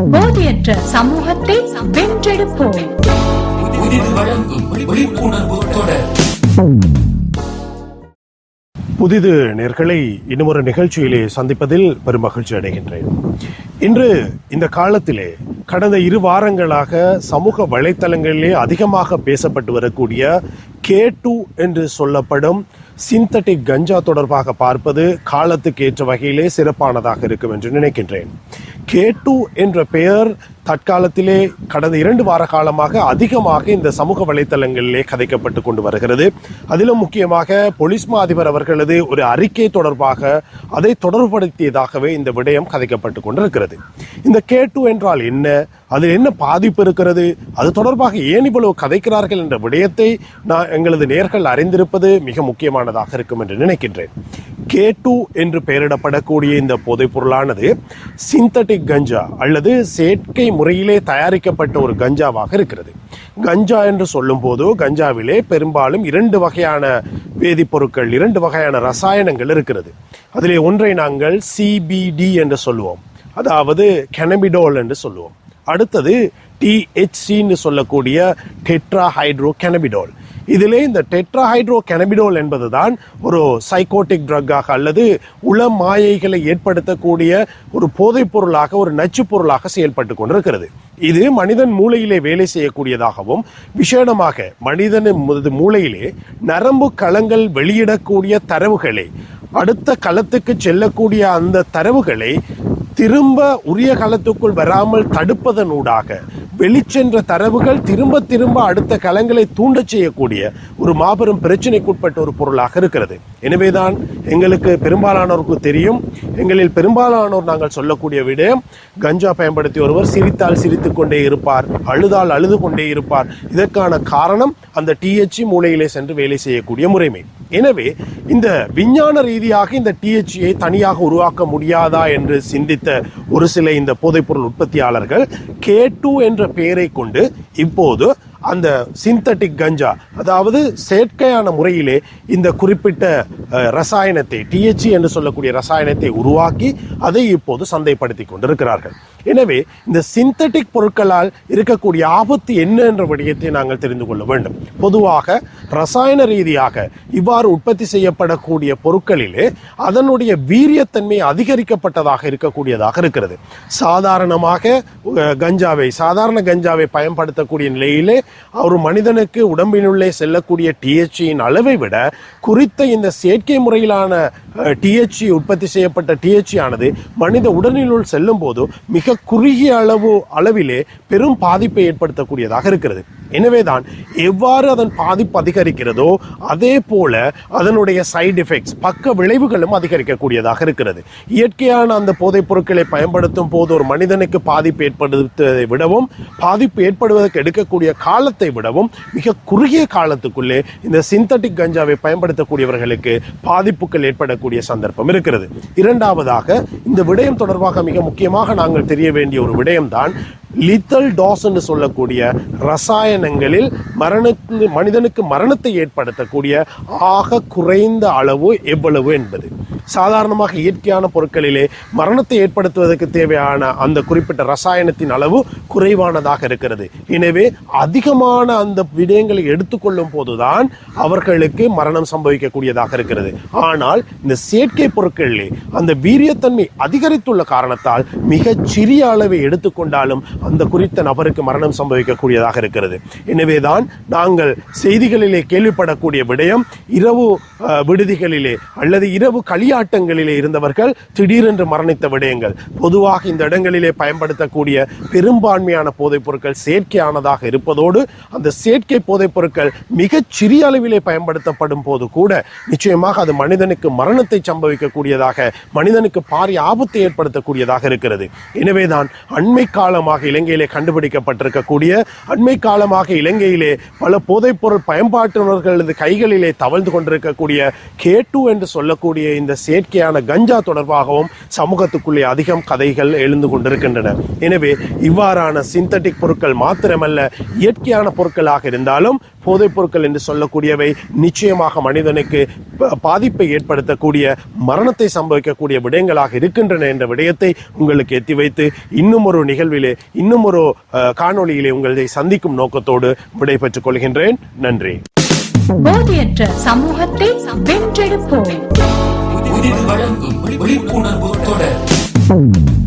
போதையற்ற சமூகத்தை வென்றெடுப்போம். புதிது நேர்களை இன்னுமொரு நிகழ்ச்சியிலே சந்திப்பதில் பெருமகிழ்ச்சி அடைகின்றேன். இன்று இந்த காலத்திலே கடந்த இரு வாரங்களாக சமூக வலைத்தளங்களிலே அதிகமாக பேசப்பட்டு வரக்கூடிய கே டூ என்று சொல்லப்படும் சிந்தட்டிக் கஞ்சா தொடர்பாக பார்ப்பது காலத்துக்கு ஏற்ற வகையிலே சிறப்பானதாக இருக்கும் என்று நினைக்கின்றேன். கே டூ என்ற பெயர் தற்காலத்திலே கடந்த இரண்டு வார காலமாக அதிகமாக இந்த சமூக வலைத்தளங்களிலே கதைக்கப்பட்டு கொண்டு வருகிறது. அதிலும் முக்கியமாக போலீஸ் மா அதிபர் அவர்களது ஒரு அறிக்கை தொடர்பாக அதை தொடர்படுத்தியதாகவே இந்த விடயம் கதைக்கப்பட்டு கொண்டிருக்கிறது. இந்த கே டூ என்றால் என்ன? அதில் என்ன பாதிப்பு இருக்கிறது? அது தொடர்பாக ஏன் இவ்வளவு கதைக்கிறார்கள் என்ற விடயத்தை நான் எங்களது நேர்கள் அறிந்திருப்பது மிக முக்கியமானதாக இருக்கும் என்று நினைக்கின்றேன். கே டூ என்று பெயரிடப்படக்கூடிய இந்த போதைப்பொருளானது சிந்தட்டிக் கஞ்சா அல்லது செயற்கை முறையிலே தயாரிக்கப்பட்ட ஒரு கஞ்சாவாக இருக்கிறது. கஞ்சா என்று சொல்லும்போது கஞ்சாவிலே பெரும்பாலும் இரண்டு வகையான வேதிப்பொருட்கள் இரண்டு வகையான ரசாயனங்கள் இருக்கிறது. அதிலே ஒன்றை நாங்கள் சிபிடி என்று சொல்லுவோம். அதாவது கெனபிடோல் என்று சொல்லுவோம். அடுத்தது டிஹெச்சின்னு சொல்லக்கூடிய டெட்ரா ஹைட்ரோ கெனபிடோல் இதிலே இந்த டெட்ராஹைட்ரோ கெனபிடோல் என்பதுதான் ஒரு சைக்கோட்டிக் ட்ரக்காக அல்லது உள மாயைகளை ஏற்படுத்தக்கூடிய ஒரு போதைப் பொருளாக ஒரு நச்சு பொருளாக செயல்பட்டு கொண்டிருக்கிறது. இது மனிதன் மூளையிலே வேலை செய்யக்கூடியதாகவும் விசேடமாக மனிதனின் மூளையிலே நரம்பு களங்கள் வெளியிடக்கூடிய தரவுகளை அடுத்த களத்துக்கு செல்லக்கூடிய அந்த தரவுகளை திரும்ப உரிய காலத்துக்குள் வராமல் தடுப்பதனூடாக வெளிச்சென்ற தரவுகள் திரும்ப திரும்ப அடுத்த களங்களை தூண்டச் செய்யக்கூடிய ஒரு மாபெரும் பிரச்சனைக்குட்பட்ட ஒரு பொருளாக இருக்கிறது. எனவேதான் எங்களுக்கு பெரும்பாலானோருக்கு தெரியும். எங்களில் பெரும்பாலானோர் நாங்கள் சொல்லக்கூடிய விடயம் கஞ்சா பயன்படுத்தி ஒருவர் சிரித்தால் சிரித்து கொண்டே இருப்பார் அழுதால் அழுது கொண்டே இருப்பார். இதற்கான காரணம் அந்த டிஹெச்சி மூளையிலே சென்று வேலை செய்யக்கூடிய முறைமை. எனவே இந்த விஞ்ஞான ரீதியாக இந்த டிஹெச்சியை தனியாக உருவாக்க முடியாதா என்று சிந்தித்த ஒரு சில இந்த போதைப்பொருள் உற்பத்தியாளர்கள் கே டூ என்ற பெயரை கொண்டு இப்போது அந்த சிந்தட்டிக் கஞ்சா அதாவது செயற்கையான முறையிலே இந்த குறிப்பிட்ட ரசாயனத்தை டிஹெச்சி என்று சொல்லக்கூடிய ரசாயனத்தை உருவாக்கி அதை இப்போது சந்தைப்படுத்தி கொண்டிருக்கிறார்கள். எனவே இந்த சிந்தட்டிக் பொருட்களால் இருக்கக்கூடிய ஆபத்து என்ன என்ற விடயத்தை நாங்கள் தெரிந்து கொள்ள வேண்டும். பொதுவாக ரசாயன ரீதியாக இவ்வாறு உற்பத்தி செய்யப்படக்கூடிய பொருட்களிலே அதனுடைய வீரியத்தன்மை அதிகரிக்கப்பட்டதாக இருக்கக்கூடியதாக இருக்கிறது. சாதாரணமாக கஞ்சாவை சாதாரண கஞ்சாவை பயன்படுத்தக்கூடிய நிலையிலே ஒரு மனிதனுக்கு உடம்பினுள்ளே செல்லக்கூடிய டிஹெச்சியின் அளவை விட குறித்த இந்த செயற்கை முறையிலான டிஹெச்சி உற்பத்தி செய்யப்பட்ட டிஹெச்சி ஆனது மனித உடலினுள் செல்லும் போது மிக குறுகிய அளவு அளவிலே பெரும் பாதிப்பை ஏற்படுத்தக்கூடியதாக இருக்கிறது. எனவேதான் எவ்வாறு அதன் பாதிப்பு அதிகரிக்கிறதோ அதே போல அதனுடைய சைடு எஃபெக்ட்ஸ் பக்க விளைவுகளும் அதிகரிக்கக்கூடியதாக இருக்கிறது. இயற்கையான அந்த போதைப் பொருட்களை பயன்படுத்தும் போது ஒரு மனிதனுக்கு பாதிப்பு ஏற்படுத்துவதை விடவும் பாதிப்பு ஏற்படுவதற்கு எடுக்கக்கூடிய காலத்தை விடவும் மிக குறுகிய காலத்துக்குள்ளே இந்த சிந்தட்டிக் கஞ்சாவை பயன்படுத்தக்கூடியவர்களுக்கு பாதிப்புகள் ஏற்படக்கூடிய சந்தர்ப்பம் இருக்கிறது. இரண்டாவதாக இந்த விடயம் தொடர்பாக மிக முக்கியமாக நாங்கள் தெரிய வேண்டிய ஒரு விடயம்தான் லித்தல் டாஸ் என்று சொல்லக்கூடிய ரசாயனங்களில் மரண மனிதனுக்கு மரணத்தை ஏற்படுத்தக்கூடிய ஆக குறைந்த அளவு எவ்வளவு என்பது. சாதாரணமாக இயற்கையான பொருட்களிலே மரணத்தை ஏற்படுத்துவதற்கு தேவையான அந்த குறிப்பிட்ட ரசாயனத்தின் அளவு குறைவானதாக இருக்கிறது. எனவே அதிகமான அந்த விடயங்களை எடுத்துக்கொள்ளும் போதுதான் அவர்களுக்கு மரணம் சம்பவிக்கக்கூடியதாக இருக்கிறது. ஆனால் இந்த செயற்கை பொருட்களிலே அந்த வீரியத்தன்மை அதிகரித்துள்ள காரணத்தால் மிகச் சிறிய அளவை எடுத்துக்கொண்டாலும் அந்த குறித்த நபருக்கு மரணம் சம்பவிக்கக்கூடியதாக இருக்கிறது. எனவேதான் நாங்கள் செய்திகளிலே கேள்விப்படக்கூடிய விடயம் இரவு விடுதிகளிலே அல்லது இரவு களியாட்டங்களிலே இருந்தவர்கள் திடீரென்று மரணித்த விடயங்கள். பொதுவாக இந்த இடங்களிலே பயன்படுத்தக்கூடிய பெரும்பான்மையான போதைப் பொருட்கள் செயற்கையானதாக இருப்பதோடு அந்த செயற்கை போதைப் பொருட்கள் மிகச் சிறிய அளவிலே பயன்படுத்தப்படும் போது கூட நிச்சயமாக அது மனிதனுக்கு மரணத்தை சம்பவிக்கக்கூடியதாக மனிதனுக்கு பாரிய ஆபத்தை ஏற்படுத்தக்கூடியதாக இருக்கிறது. எனவேதான் அண்மை காலமாக இலங்கையிலே கண்டுபிடிக்கப்பட்டிருக்கக்கூடிய அண்மை காலமாக இலங்கையிலே பல போதைப்பொருள் பயன்பாட்டுநர்களது கைகளிலே தவழ்ந்து கொண்டிருக்கக்கூடிய கே டூ என்று சொல்லக்கூடிய இந்த செயற்கையான கஞ்சா தொடர்பாகவும் சமூகத்துக்குள்ளே அதிகம் கதைகள் எழுந்து கொண்டிருக்கின்றன. எனவே இவ்வாறான சிந்தட்டிக் பொருட்கள் மாத்திரமல்ல இயற்கையான பொருட்களாக இருந்தாலும் போதைப் பொருட்கள் என்று சொல்லக்கூடியவை நிச்சயமாக மனிதனுக்கு பாதிப்பை ஏற்படுத்தக்கூடிய மரணத்தை சம்பவிக்கக்கூடிய விடயங்களாக இருக்கின்றன என்ற விடயத்தை உங்களுக்கு எத்தி வைத்து இன்னும் ஒரு நிகழ்விலே இன்னும் ஒரு காணொளியிலே உங்களை சந்திக்கும் நோக்கத்தோடு விடைபெற்றுக் கொள்கின்றேன். நன்றி. போதையற்ற சமூகத்தை வென்றெடுப்போம். வழங்கும் விழிப்புணர்வு தொடர்.